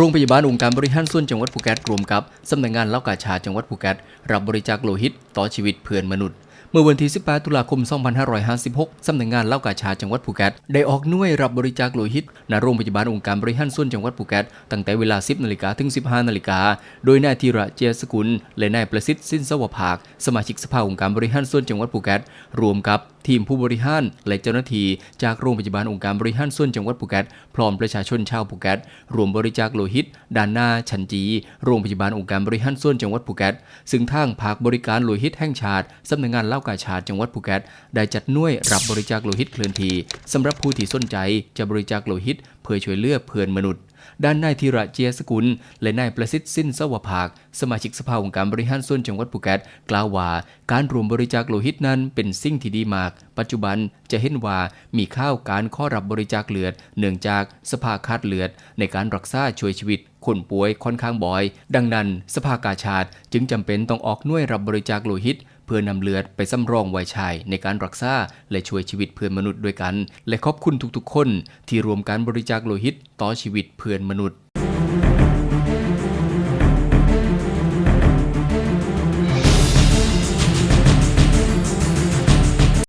โรงพยาบาลองค์การบริหารส่วนจังหวัดภูเก็ตรวมกับสำนักงานเล่ากาชาจังหวัดภูเก็ตรับบริจาคโลหิตต่อชีวิตเพื่อนมนุษย์ เมื่อวันที่ 18 ตุลาคม 2556 สำนักงานเล่ากาชาจังหวัดภูเก็ตได้ออกหน่วยรับบริจาคโลหิตณโรงพยาบาลองค์การบริหารส่วนจังหวัดภูเก็ตตั้งแต่เวลา 10 นาฬิกาถึง 15 นาฬิกา โดยนายธีระเจียสกุลและนายประสิทธิ์สินสวภาคสมาชิกสภาองค์การบริหารส่วนจังหวัดภูเก็ตรวมกับทีมผู้บริหารและเจ้าหน้าที่จากโรงพยาบาลองค์การบริหารส่วนจังหวัดภูเก็ตพร้อมประชาชนชาวภูเก็ตรวมบริจาคโลหิตด้านหน้าชันจี โรงพยาบาลองค์การบริหารส่วนจังหวัดภูเก็ตซึ่งทางภาคบริการโลหิตแห่งชาติสำนักงานเล่ากาชาติจังหวัดภูเก็ตได้จัดหน่วยรับบริจาคโลหิตเคลื่อนที่สำหรับผู้ที่สนใจจะบริจาคโลหิต พื่อช่วยเลือเพื่อนมนุษย์ ด้านนายธีระเจียสกุล และนายประสิทธิ์สินสวภาค สมาชิกสภาองค์การบริหารส่วนจังหวัดภูเก็ตกล่าวว่า การรวมบริจาคโลหิตนั้นเป็นสิ่งที่ดีมาก ปัจจุบันจะเห็นว่ามีข้าวการข้อรับบริจาคเลือด เนื่องจากสภาขาดเลือด ในการรักษาช่วยชีวิตคนป่วยค่อนข้างบ่อย ดังนั้น สภากาชาดจึงจำเป็นต้องออกหน่วยรับบริจาคโลหิต เพื่อนำเลือดไปสำรองไว้ใช้ในการรักษาและช่วยชีวิตเพื่อนมนุษย์ด้วยกัน และขอบคุณทุกๆ คนที่รวมการบริจาคโลหิตต่อชีวิตเพื่อนมนุษย์